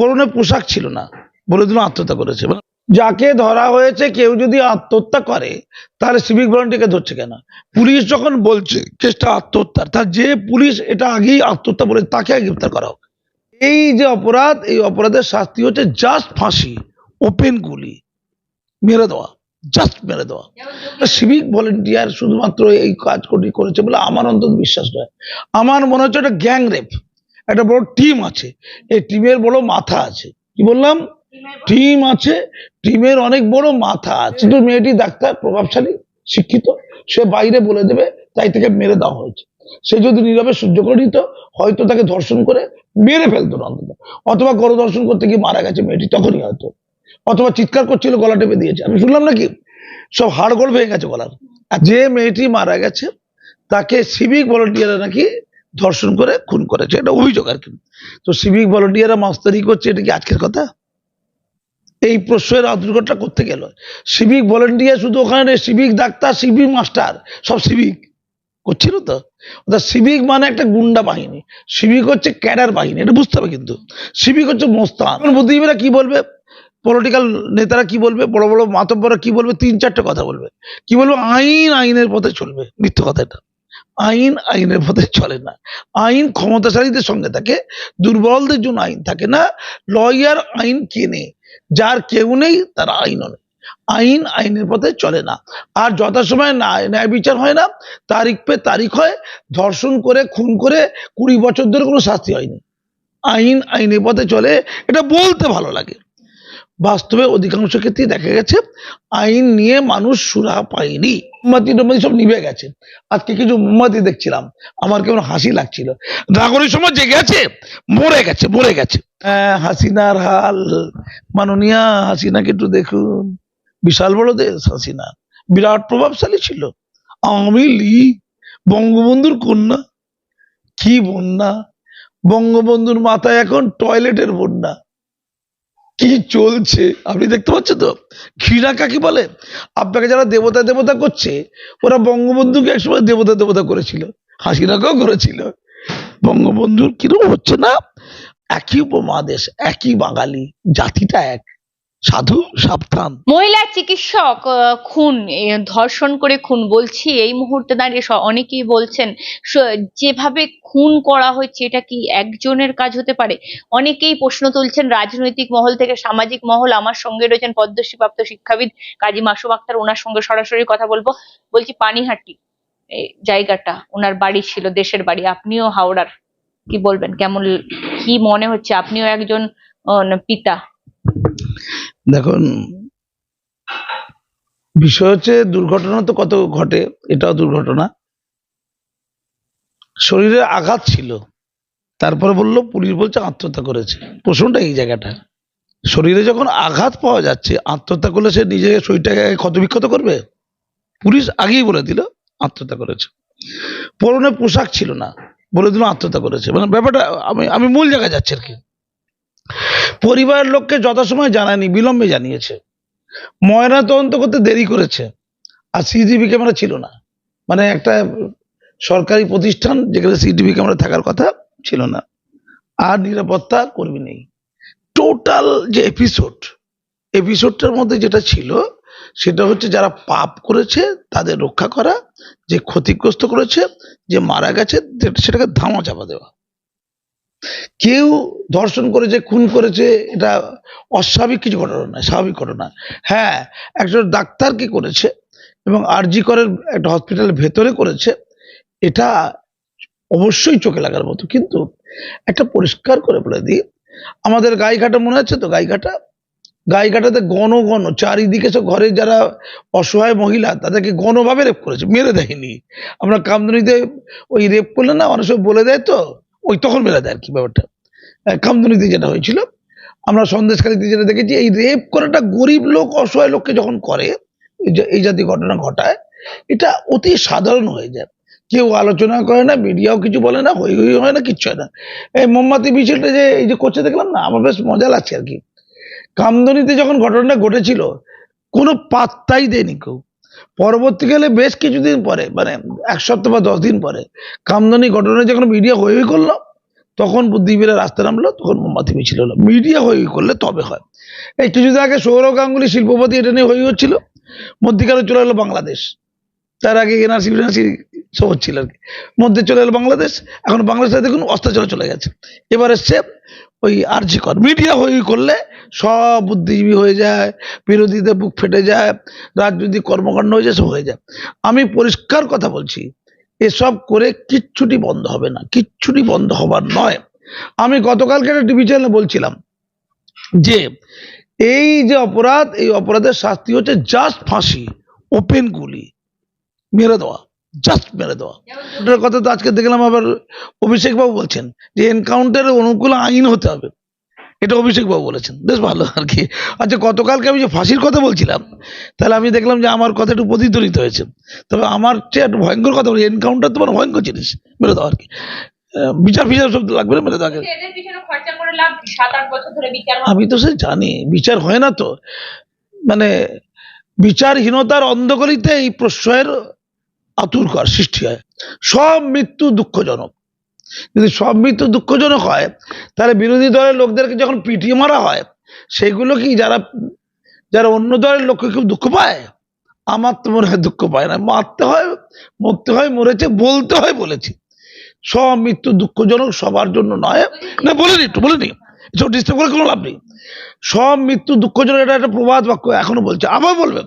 পরনে পোশাক ছিল না বলে দিল আত্মহত্যা করেছে। মানে যাকে ধরা হয়েছে, কেউ যদি আত্মহত্যা করে, তাহলে সিভিক ভলেন্টিয়ারকে ধরছে কেন? পুলিশ যখন বলছে কেসটা আত্মহত্যার, তার যে পুলিশ এটা আগেই আত্মহত্যা বলে, তাকে গ্রেপ্তার করা হোক। এই যে অপরাধ, এই অপরাধের শাস্তি হচ্ছে জাস্ট ফাঁসি ওপেন গুলি, মেরে দেওয়া জাস্ট মেরে দেওয়া। সিভিক ভলেন্টিয়ার শুধুমাত্র এই কাজ করি করেছে বলে আমার অন্তত বিশ্বাস নয়। আমার মনে হচ্ছে একটা গ্যাং রেপ একটা বড় টিম আছে। এই টিমের বড় মাথা আছে। কি বললাম? টিম আছে টিমের অনেক বড় মাথা আছে। তো মেয়েটি ডাক্তার, প্রভাবশালী, শিক্ষিত, সে বাইরে বলে দেবে, তাই থেকে মেরে দেওয়া হয়েছে। সে যদি নীরবে সহ্য করে নিত, হয়তো তাকে ধর্ষণ করে মেরে ফেলতো না অথবা গণধর্ষণ করতে গিয়ে মারা গেছে মেয়েটি, তখনই হয়তো। অথবা চিৎকার করছিল, গলা টেপে দিয়েছে। আমি শুনলাম নাকি? সব হাড়গোড় ভেঙে গেছে গলার। যে মেয়েটি মারা গেছে, তাকে সিভিক ভলেন্টিয়াররা নাকি ধর্ষণ করে, খুন করেছে। এটা অভিযোগ আর কি। তো সিভিক ভলেন্টিয়াররা মাস্তারি করছে, এটা কি আজকের কথা? এই প্রশ্নের দুর্ঘটনা করতে গেল। সিভিক ভলেন্টিয়ার শুধু ওখানে সিভিক ডাক্তার সিভিক মাস্টার সব সিভিক করছিল তো। অর্থাৎ সিভিক মানে একটা গুন্ডা বাহিনী। সিভিক হচ্ছে ক্যাডার বাহিনী, এটা বুঝতে হবে কিন্তু। সিভিক হচ্ছে মোস্তান। বুদ্ধিজীবীরা কি বলবে? পলিটিক্যাল নেতারা কি বলবে? বড় বড় মাতব্বরা কি বলবে? তিন চারটে কথা বলবে। কি বলব? আইন, আইনের পথে চলবে। মিথ্যে কথা এটা। আইন আইনের পথে চলে না। আইন ক্ষমতাশালীদের সঙ্গে থাকে, দুর্বলদের জন্য আইন থাকে না। লয়ার আইন কেনে যার কেউ নেই, তার আইনও নেই। আইন আইনের পথে চলে না। আর যথাসময় ন্যায় বিচার হয় না। তারিখ পে তারিখ হয়। ধর্ষণ করে, খুন করে কুড়ি বছর ধরে কোনো শাস্তি হয়নি। আইন আইনের পথে চলে। এটা বলতে ভালো লাগে। বাস্তবে অধিকাংশ ক্ষেত্রেই দেখা গেছে আইন নিয়ে মানুষ সুরা পায়নি। মোমবাতি টোমবাতি সব নিভে গেছে। আজকে কিছু মোমবাতি দেখছিলাম আমার কেমন হাসি লাগছিল। নাগরিক সমাজ জেগে আছে মরে গেছে মরে গেছে। হ্যাঁ, হাসিনার হাল। মাননীয়া হাসিনাকে একটু দেখুন। বিশাল বড় দেশ হাসিনা। বিরাট প্রভাবশালী ছিল। আওয়ামী লীগ বঙ্গবন্ধুর কন্যা। কি বন্যা? বঙ্গবন্ধুর মাথায় এখন টয়লেটের বন্যা। কি চলছে? আপনি দেখতে পাচ্ছেন তো? ঘৃণা কাকে বলে? আপনাকে যারা দেবতা দেবতা করছে, ওরা বঙ্গবন্ধুকে একসময় দেবতা দেবতা করেছিল। হাসিনাকেও করেছিল। বঙ্গবন্ধুর কীরকম হচ্ছে না? একই উপমহাদেশ, একই বাঙালি, জাতিটা এক। সাধু, সাবধান। মহিলা চিকিৎসক খুন ধর্ষণ করে খুন বলছি, এই মুহূর্তে দাঁড়িয়ে অনেকেই বলছেন যেভাবে খুন করা হয়েছে, এটা কি একজনের কাজ হতে পারে? অনেকেই প্রশ্ন তুলছেন, রাজনৈতিক মহল থেকে সামাজিক মহল আমার সঙ্গে রয়েছেন পদ্মশ্রী প্রাপ্ত শিক্ষাবিদ কাজী মাসুম আক্তার, ওনার সঙ্গে সরাসরি কথা বলব। বলছি, পানিহাটি জায়গাটা, ওনার বাড়ি ছিল, দেশের বাড়ি, আপনিও হাওড়ার, কি বলবেন, কেমন, কি মনে হচ্ছে? আপনিও একজন পিতা। দেখুন, বিষয় হচ্ছে দুর্ঘটনা তো কত ঘটে, এটাও দুর্ঘটনা। শরীরে আঘাত ছিল, তারপরে বলল পুলিশ বলছে আত্মহত্যা করেছে। প্রশ্নটা এই জায়গাটা। শরীরে যখন আঘাত পাওয়া যাচ্ছে, আত্মহত্যা করলে সে নিজে শরীরটাকে ক্ষতবিক্ষত করবে? পুলিশ আগেই বলে দিল, আত্মহত্যা করেছে। পরনে পোশাক ছিল না, বলে দিল আত্মহত্যা করেছে। মানে ব্যাপারটা, আমি আমি মূল জায়গায় যাচ্ছি আর কি। পরিবারের লোককে যথাসময় জানায়নি, বিলম্বে জানিয়েছে। ময়না তদন্ত করতে দেরি করেছে, আর সিসিটিভি ক্যামেরা ছিল না। মানে একটা সরকারি প্রতিষ্ঠান যেখানে সিসিটিভি ক্যামেরা থাকার কথা ছিল না। আর নিরাপত্তা কর্মী নেই। টোটাল যে এপিসোড এপিসোডটার মধ্যে যেটা ছিল, সেটা হচ্ছে যারা পাপ করেছে, তাদের রক্ষা করা, যে ক্ষতিগ্রস্ত করেছে, যে মারা গেছে, সেটাকে ধামা চাপা দেওয়া। কেউ ধর্ষণ করেছে, খুন করেছে, এটা অস্বাভাবিক কিছু ঘটনা নয়, স্বাভাবিক ঘটনা। হ্যাঁ একজন ডাক্তার কি করেছে এবং আরজি করের একটা হসপিটালের ভেতরে করেছে, এটা অবশ্যই চোখে লাগার মতো। কিন্তু একটা পরিষ্কার করে বলে দিই, আমাদের গাইঘাটা মনে আছে তো গাইঘাটা? গাইঘাটাতে গণ গণ চারিদিকে সব ঘরে যারা অসহায় মহিলা, তাদেরকে গণভাবে রেপ করেছে, মেরে দেয়নি। আমরা কামদুনিতে ওই রেপ করলে না, অনেক সময় বলে দেয় তো ওই তখন দেয় আর কি ব্যাপারটা। কামদুনিতে যেটা হয়েছিল। আমরা সন্দেশকারীতে যেটা দেখেছি, এই রেপ করাটা গরিব লোক, অসহায় লোককে যখন করে, এই জাতীয় ঘটনা ঘটায়, এটা অতি সাধারণ হয়ে যায়। কেউ আলোচনা করে না মিডিয়াও কিছু বলে না হই হই হয় না, কিচ্ছু হয় না। এই মোমবাতি, মিছিলটা যে, এই যে করছে, দেখলাম না, আমার বেশ মজা লাগছে আর কি। কামদুনিতে যখন ঘটনাটা ঘটেছিল, কোনো পাত্তাই দেয়নি কেউ। পরবর্তীকালে বেশ কিছুদিন পরে মানে এক সপ্তাহ বা দশ দিন পরে, কামদানি ঘটনায় যখন মিডিয়া হয়ে করল, তখন বুদ্ধিবীরা রাস্তা নামলো, তখন মোমবাতি মিছিল হলো। মিডিয়া হয়ে করলে তবে হয়। এই কিছুদিন আগে সৌরভ গাঙ্গুলি শিল্পপতি এটা নিয়ে হয়ে হচ্ছিল, মধ্যিকালে চলে এলো বাংলাদেশ। তার আগে এনআরসি ফিনার্সি সব হচ্ছিল আর কি। মধ্যে চলে এলো বাংলাদেশ, এখন বাংলাদেশে দেখুন অস্ত্রাচার চলে গেছে। এবার এসছে ওই আরজি কর। মিডিয়া হয়ে করলে সব বুদ্ধিজীবী হয়ে যায়, বিরোধীদের বুক ফেটে যায়, রাজনৈতিক কর্মকাণ্ড হয়ে যায়, সব হয়ে যায়। আমি পরিষ্কার কথা বলছি, এসব করে কিচ্ছুটি বন্ধ হবে না। কিচ্ছুটি বন্ধ হবার নয়। আমি গতকালকে একটা টিভি চ্যানেলে বলছিলাম যে, এই যে অপরাধ, এই অপরাধের শাস্তি হচ্ছে জাস্ট ফাঁসি, ওপেন গুলি, মেরে দেওয়া। জাস্ট মেরে দেওয়া। কথা তো আজকে দেখলাম আবার অভিষেক বাবু বলছেন যে এনকাউন্টারের অনুকূল আইন হতে হবে। এটা অভিষেক বাবু বলেছেন। বেশ ভালো আর কি। আচ্ছা গতকালকে আমি যে ফাঁসির কথা বলছিলাম তাহলে আমি দেখলাম যে আমার কথা একটু প্রতিধ্বনিত হয়েছে। তবে আমার চেয়ে একটু ভয়ঙ্কর কথা বলি এনকাউন্টার তো মানে ভয়ঙ্কর জিনিস মেরে দেওয়া আর কি। বিচার ফিচার সব লাগবে না মেরে হয়। আমি তো সে জানি বিচার হয় না তো। মানে বিচারহীনতার অন্ধকলিতে এই প্রশ্রয়ের আতুরকর সৃষ্টি হয়। সব মৃত্যু দুঃখজনক। যদি সব মৃত্যু দুঃখজনক হয়, তাহলে বিরোধী দলের লোকদেরকে যখন পিটিয়ে মারা হয়, সেগুলো কি যারা যারা অন্য দলের লোককে খুব দুঃখ পায়? আমার তো মনে হয় দুঃখ পায় না। মারতে হয়, মরতে হয়, মরেছে, বলতে হয় বলেছি। সব মৃত্যু দুঃখজনক সবার জন্য নয়। না, বলিনি একটু, বলিনি। এসব ডিস্টার্ব করে কোনো লাভ নেই। সব মৃত্যু দুঃখজনক, এটা একটা প্রবাদ বাক্য এখনও বলছে। আবার বলবেন,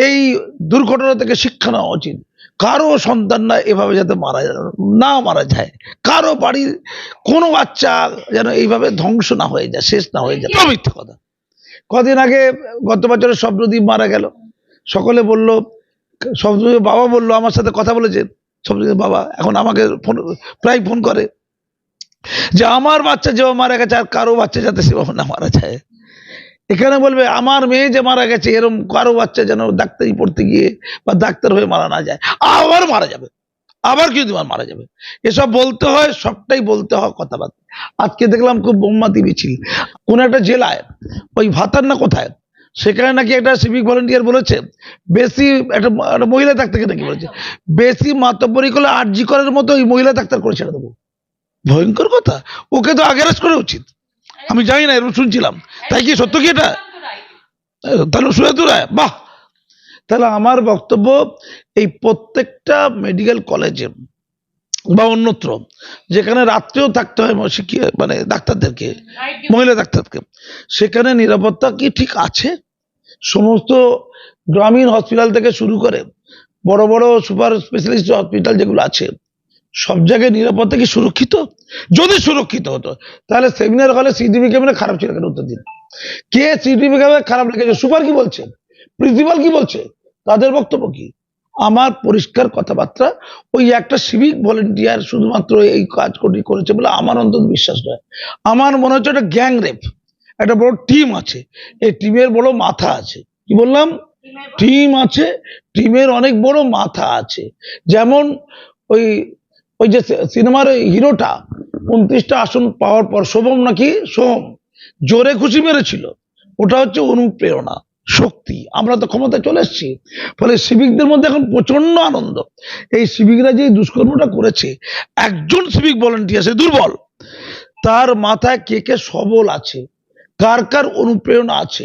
এই দুর্ঘটনা থেকে শিক্ষা নেওয়া উচিত। কারও সন্তান না এভাবে যাতে মারা না মারা যায়। কারও বাড়ির কোনো বাচ্চা যেন এইভাবে ধ্বংস না হয়ে যায়, শেষ না হয়ে যায়। মিথ্যে কথা। কদিন আগে গত বছরের স্বপ্নদ্বীপ মারা গেল। সকলে বলল স্বপ্নদ্বীপের বাবা বলল, আমার সাথে কথা বলেছে। স্বপ্নদ্বীপের বাবা এখন আমাকে ফোন, প্রায় ফোন করে যে আমার বাচ্চা যেভাবে মারা গেছে, আর কারও বাচ্চা যাতে সেভাবে না মারা যায়। এখানে বলবে, আমার মেয়ে যে মারা গেছে, এরম কারও বাচ্চা যেন ডাক্তারি পড়তে গিয়ে বা ডাক্তার হয়ে মারা না যায়, আবার মারা যাবে। আবার তোমার মারা যাবে? এসব বলতে হয়, সবটাই বলতে হয় কথাবার্তা। আজকে দেখলাম খুব বোম্মাতি মিছিল। কোন একটা জেলায়, ওই ভাতার না কোথায়, সেখানে নাকি একটা সিভিক ভলেন্টিয়ার বলেছে, বেশি একটা মহিলা ডাক্তারকে নাকি বলেছে, বেশি মাতব্বরি করলে আরজি করার মতো ওই মহিলা ডাক্তার করে ছেড়ে দেবো। ভয়ঙ্কর কথা। ওকে তো আগে arrest করা উচিত। আমি জানি না, এরকম শুনছিলাম। তাই কি সত্য কি এটা? তাহলে সুয়াতু রায়, বাহ! তাহলে আমার বক্তব্য এই প্রত্যেকটা মেডিকেল কলেজে বা অন্যত্র, যেখানে রাত্রেও থাকতে হয় শিক্ষি- মানে ডাক্তারদেরকে, মহিলা ডাক্তারকে, সেখানে নিরাপত্তা কি ঠিক আছে? সমস্ত গ্রামীণ হসপিটাল থেকে শুরু করে বড় বড় সুপার স্পেশালিস্ট হসপিটাল যেগুলো আছে সব জায়গায় নিরাপত্তা কি সুরক্ষিত? যদি সুরক্ষিত হতো তাহলে সেমিনার হলে সিডিবি ক্যামেরা খারাপ ছিল কেন? উত্তর দিন। কে সিডিবি ক্যামেরা খারাপ রেখেছে? সুপার কি বলছে? প্রিন্সিপাল কি বলছে? তাদের বক্তব্য কি? আমার পরিষ্কার কথাবার্তা ওই একটা সিভিক ভলেন্টিয়ার শুধুমাত্র এই কাজ করি করেছে বলে আমার অন্তত বিশ্বাস নয়। আমার মনে হচ্ছে একটা গ্যাং রেপ একটা বড় টিম আছে। এই টিমের বড় মাথা আছে। কি বললাম? টিম আছে। টিমের অনেক বড় মাথা আছে। যেমন ওই ওই যে সিনেমার হিরোটা উনত্রিশটা আসন পাওয়ার পর শোভম নাকি? সোম জোরে খুশি মেরেছিল। ওটা হচ্ছে অনুপ্রেরণা, শক্তি। আমরা তো ক্ষমতায় চলে এসেছি। ফলে সিভিকদের মধ্যে এখন প্রচণ্ড আনন্দ। এই সিভিকরা যে দুষ্কর্মটা করেছে, একজন সিভিক ভলেন্টিয়ার, সে দুর্বল। তার মাথায় কে কে সবল আছে? কার কার অনুপ্রেরণা আছে?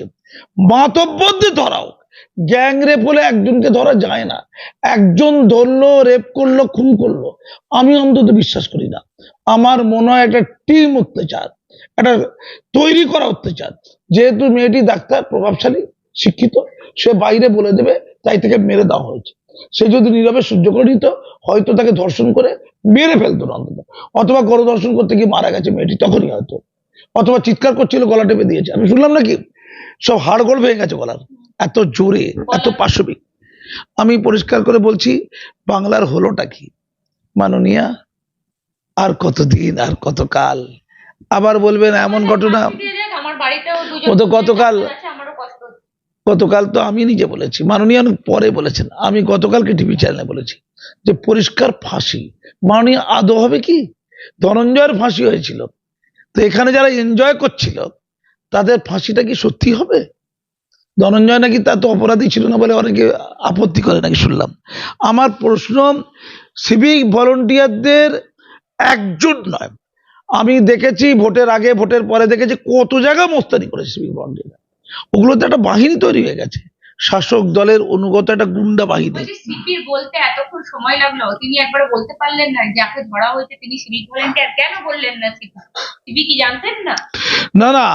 মাতব্বরদের ধরাও। গ্যাং রেপ হলে একজনকে ধরা যায় না। একজন ধরলো, রেপ করল, খুন করল। আমি অন্তত বিশ্বাস করি না। আমার মনে হয় একটা টিম অত্যাচার, একটা তৈরি করা অত্যাচার। যেহেতু মেয়েটি ডাক্তার, প্রভাবশালী, শিক্ষিত, সে বাইরে বলে দেবে, তাই থেকে মেরে দেওয়া হয়েছে। সে যদি নীরবে সহ্য করে নিত, হয়তো তাকে ধর্ষণ করে মেরে ফেলতো না অন্তত। অথবা গণধর্ষণ করতে গিয়ে মারা গেছে মেয়েটি, তখনই হয়তো। অথবা চিৎকার করছিল, গলা টেপে দিয়েছে। আমি শুনলাম নাকি? সব হাড়গোড় ভেঙে গেছে গলার। এত জোরে এত পাশবিক। আমি পরিষ্কার করে বলছি বাংলার হলোটা কি? মাননীয়া আর কতদিন আর কতকাল? আবার বলবেন এমন ঘটনা। ও তো গতকাল-। গতকাল তো আমি নিজে বলেছি মাননীয় অনেক পরে বলেছেন। আমি গতকালকে টিভি চ্যানেলে বলেছি যে পরিষ্কার ফাঁসি। মাননীয় আদৌ হবে কি? ধনঞ্জয়ের ফাঁসি হয়েছিল। তো এখানে যারা এনজয় করছিল তাদের ফাঁসিটা কি সত্যি হবে? ধনঞ্জয় নাকি তা তো অপরাধী ছিল না বলে অনেকে আপত্তি করে নাকি শুনলাম। আমার প্রশ্ন সিভিক ভলেন্টিয়ারদের একজন নয়। আমি দেখেছি ভোটের আগে ভোটের পরে দেখেছি কত জায়গা মোস্তানি করেছে সিভিক ভলেন্টিয়াররা ওগুলোতে একটা বাহিনী তৈরি হয়ে গেছে। শাসক দলের অনুগত একটা গুন্ডা বাহিনী। বলতে এতক্ষণ সময় লাগল। তিনি একবার বলতে পারলেন না যাকে ধরা হয়েছে তিনি সিভিক ভলেন্টিয়ার কেন বললেন না? কি জানতেন না? না না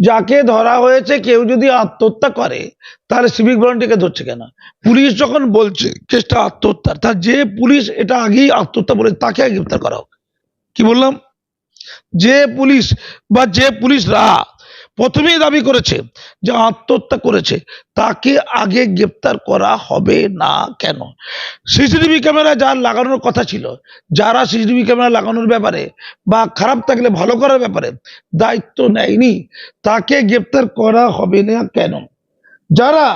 যাকে ধরা হয়েছে, কেউ যদি আত্মহত্যা করে, তাহলে সিভিক ভলেন্টিয়ারকে ধরছে কেন? পুলিশ যখন বলছে কেসটা আত্মহত্যার তার যে পুলিশ এটা আগেই আত্মহত্যা বলে, তাকে গ্রেপ্তার করা হোক। কি বললাম? যে পুলিশ বা যে পুলিশরা প্রথমেই দাবি করেছে যে আত্মহত্যা করেছে। তাকে আগে গ্রেপ্তার করা হবে না কেন? সিসিটিভি ক্যামেরা যার লাগানোর কথা ছিল, যারা সিসিটিভি ক্যামেরা লাগানোর ব্যাপারে বা খারাপ থাকলে ভালো করার ব্যাপারে দায়িত্ব নেয়নি, তাকে গ্রেপ্তার করা হবে না কেন? যারা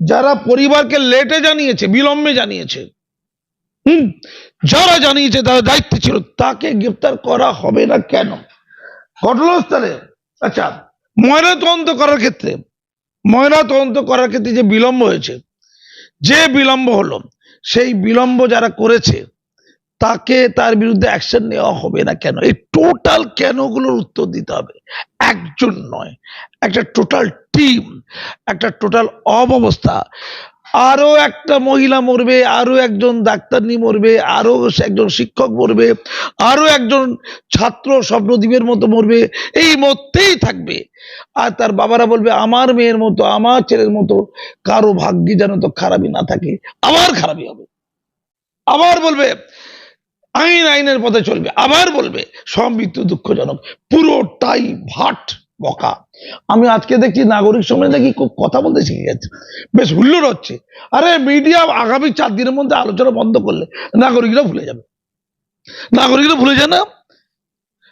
যারা পরিবারকে লেটে জানিয়েছে, বিলম্বে জানিয়েছে, হুম, যারা জানিয়েছে তারা দায়িত্ব ছিল, তাকে গ্রেপ্তার করা হবে না কেন? ঘটনাস্থলে আচ্ছা ময়না তদন্ত করার ক্ষেত্রে ময়না তদন্ত করার ক্ষেত্রে যে বিলম্ব হয়েছে, যে বিলম্ব হলো, সেই বিলম্ব যারা করেছে, তাকে তার বিরুদ্ধে অ্যাকশন নেওয়া হবে না কেন? এই টোটাল কেনগুলোর উত্তর দিতে হবে। একজন নয়, একটা টোটাল টিম একটা টোটাল অবস্থা আরও একটা মহিলা মরবে, আরও একজন ডাক্তারনি মরবে, আরও একজন শিক্ষক মরবে, আরও একজন ছাত্র স্বপ্নদ্বীপের মতো মরবে, এই মরতেই থাকবে। আর তার বাবারা বলবে, আমার মেয়ের মতো, আমার ছেলের মতো, কারও ভাগ্যে যেন তো খারাপই না থাকে, আবার খারাপই হবে। আবার বলবে, আইন আইনের পথে চলবে। আবার বলবে, সমৃদ্ধ দুঃখজনক, পুরোটাই ভাট বকা। আমি আজকে দেখছি নাগরিক সমাজ দেখি খুব কথা বলতে শিখে গেছে। বেশ হুল্লোড় হচ্ছে। আরে মিডিয়া আগামী চার দিনের মধ্যে আলোচনা বন্ধ করলে নাগরিকরা ভুলে যাবে। নাগরিকরা ভুলে যায় না?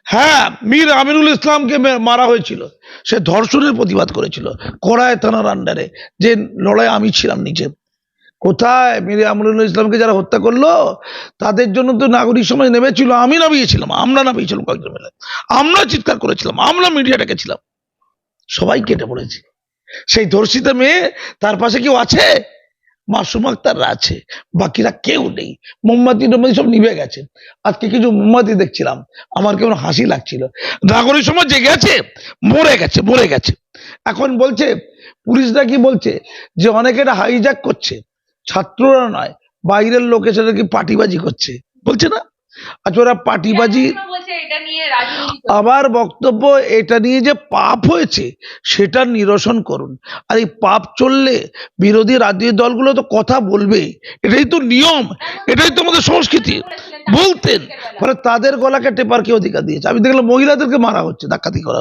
হ্যাঁ মীর আমিনুল ইসলামকে মারা হয়েছিল। সে ধর্ষণের প্রতিবাদ করেছিল কড়ায় থানার আন্ডারে যে লড়াই আমি ছিলাম নিচে। কোথায়? মীর আমিনুল ইসলামকে যারা হত্যা করল, তাদের জন্য তো নাগরিক সমাজ নেমেছিল। আমি নামিয়েছিলাম, আমরা নামিয়েছিলাম কয়েকজন মিলে। আমরা চিৎকার করেছিলাম, আমরা মিডিয়া ডেকেছিলাম সবাই কেটে পড়েছে সেই ধর্ষিতা মেয়ে তার পাশে কেউ আছে? মাসুম আক্তাররা আছে, বাকিরা কেউ নেই। মোমবাতি টোমবাতি সব নিভে গেছে। আজকে কিছু মোমবাতি দেখছিলাম, আমার কেমন হাসি লাগছিল। নাগরিক সমাজ জেগে আছে, মরে গেছে মরে গেছে। এখন বলছে, পুলিশরা কি বলছে? যে অনেকে এটা হাইজ্যাক করছে। ছাত্ররা নয়, বাইরের লোক এসে নাকি পাটিবাজি করছে? বলছে না। আচ্ছা ওরা পাটিবাজি আবার বক্তব্য এটা নিয়ে যে পাপ হয়েছে সেটা নিরসন করুন। আর এই পাপ চললে বিরোধী রাজনৈতিক দলগুলো তো কথা বলবে। এটাই তো নিয়ম এটাই তো আমাদের সংস্কৃতি। বলতেন। ফলে তাদের গলাকে টেপার কে অধিকার দিয়েছে? আমি দেখলাম মহিলাদেরকে মারা হচ্ছে ডাকাতি করার।